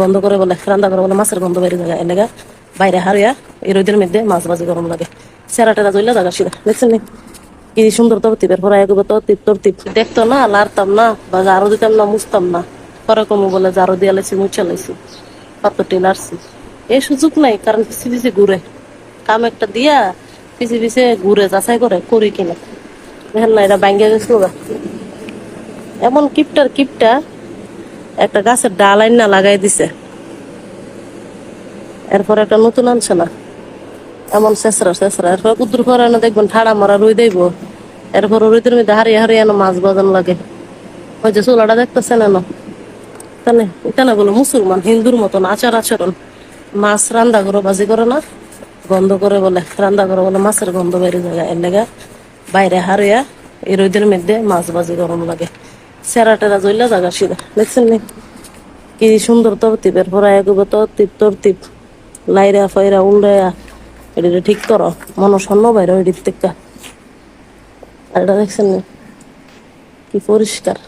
গন্ধ করে বলে, রান্না করে বলে, মাছের গন্ধ বাইরে জায়গা এলাকা বাইরে হারিয়া, এই রোদের মধ্যে মাছ ভাজি গরম লাগে। সেরা টেরা জইলা জায়গা সিধা দেখছেন কি সুন্দর তরতিবের পরে এগুলো তরতিব তরতিব দেখতো না লাড়তাম না, বা জারো দিতাম না, মুছতাম না। পরে কমু বলে জারো দিয়ে লাইছি মুছে লাইছি কত টেলারছি এই সুযোগ নাই, কারণ পিছিয়ে পিছিয়ে ঘুরে। কাম একটা দিয়া পিছিয়ে পিছিয়ে ঘুরে, যাচাই করে, করি কিনা। দেখেন না এটা ব্যাঙ্গে গেছিল এমন কিপটার কিপটা একটা গাছের ডাল আইন না লাগাই দিছে। এরপর একটা নতুন আনছে না। এমন শেষরা শেষরা। এরপর কুদ্দুর করে না দেখবেন ঠাড়া মারা রুই দেব এরপর রুইদের মধ্যে হারিয়ে হারিয়ে এনে মাছ বাজান লাগে। ওই যে চুলাটা দেখতেছেন এন? তাহলে এখানে বলো, মুসলমান, হিন্দুর মতন আচার আচরণ। মাছ রান্দা করো, বাজি করে না। গন্ধ করে বলে রান্দা করে বলে মাছের গন্ধ বাইরে জায়গা এর লেগা বাইরে হারিয়া এই রোদের মধ্যে মাছ বাজি গরম লাগে। সেরা টেরা জইলা জায়গা সিধা দেখছেন নি? কি সুন্দর তরতিব এরপর এগুলো তরতিব তরতিব লাইরা ফাইরা উল্ডায়া, এটা ঠিক করো, মনসন্ন বাইরে এটির থেকে। আর এটা দেখছেন নি? কি পরিষ্কার।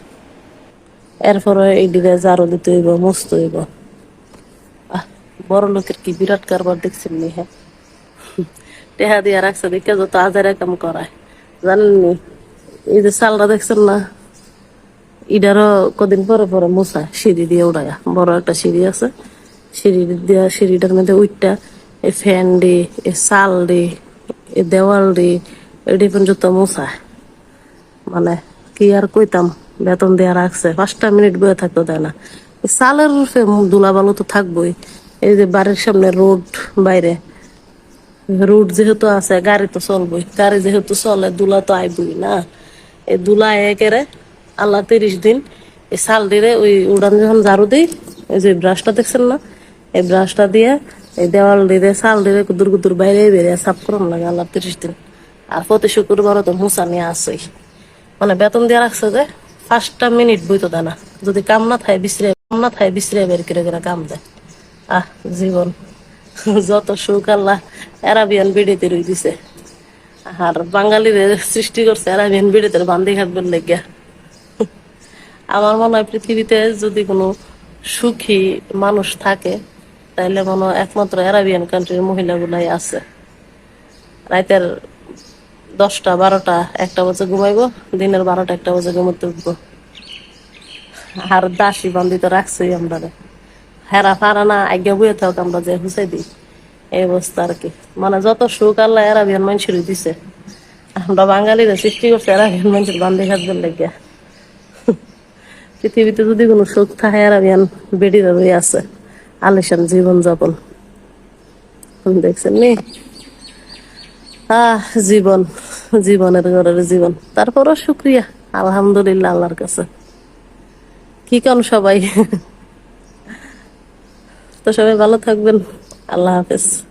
এরপরে এই দিকে জারো দিতে হইব, মস্ত হইব। আহ, বড় লোকের কি বিরাট কারবার দেখছেন নি হ্যাঁ? টেহা দিয়া রাখছে, দেখে যত আজারে কাম করায়। জানেন নি? এই যে চালটা দেখছেন না? ইডারও কদিন পরে পরে মোছা সিঁড়ি দিয়ে উড়ায়া বড় একটা সিঁড়ি আছে। সিঁড়ি দিয়া সিঁড়িটার মধ্যে উইটটা এ ফ্যান দি এ চাল দি এ দেওয়াল দি এটি পর্যন্ত মোছা। মানে কি আর কইতাম, বেতন দেয়া রাখছে। পাঁচটা মিনিট বয়ে থাকতো দেয় না। চালের রূপে দুলা বালু তো থাকবোই। এই যে বাড়ির সামনে রোড বাইরে, রোড যেহেতু আছে, গাড়ি তো চলবই। গাড়ি যেহেতু চলে দুলা তো আইবই না। এই দুলা একেরে আল্লাহ তিরিশ দিন এই চাল দিয়ে ওই উড়ান যখন ঝাড়ু দিই, এই যে ব্রাশটা দেখছেন না? এই ব্রাশটা দিয়ে এই দেওয়াল দিয়ে চাল দিয়ে কুদুর কুদুর বাইরে বেরিয়ে সাফ করুন লাগে আল্লাহ তিরিশ দিন। আর প্রতি শুক্রবারও তো মুসা নিয়ে আসই। মানে বেতন দিয়ে রাখছে যে পাঁচটা মিনিট বইতো দেয় না। যদি কাম না থাকে বিশ্রে কাম না থাকে বিশ্রে বের করে করে কাম দেয়। আহ, জীবন। যত সুখ আল্লাহ অ্যারাবিয়ান বিড়িতে রই দিছে। আর বাঙালিদের সৃষ্টি করছে অ্যারাবিয়ান বিড়িতে বান্ধি খাটবেন লেগিয়া। আমার মনে হয় পৃথিবীতে যদি কোনো সুখী মানুষ থাকে, তাইলে মনে হয় একমাত্র অ্যারাবিয়ান কান্ট্রির মহিলাগুলাই আছে। রাইতের দশটা, বারোটা, একটা বাজে ঘুমাইবো, দিনের বারোটা, একটা বাজে ঘুমোতে উঠবো। আর দাসী বান্দিত রাখছি আমরা হেরা ফারা না আজ্ঞা বইয়ে থাক, আমরা যে হুসাই দিই। এই অবস্থা আর কি। মানে যত সুখ আল্লাহ এরাবিয়ান মানুষের দিছে। আমরা বাঙালিরা সৃষ্টি করছে এরাবিয়ান মানুষের বান্ধে খাদ্যের লেগে পৃথিবীতে যদি কোনো সুখ থাকে এরাবিয়ান বেডিরা রয়ে আছে আলিশান জীবন যাপন দেখছেন নি? আহ, জীবন, জীবনের ঘরের জীবন। তারপরও শুক্রিয়া, আলহামদুলিল্লাহ আল্লাহর কাছে। কি কান সবাই? তো সবাই ভালো থাকবেন, আল্লাহ হাফেজ।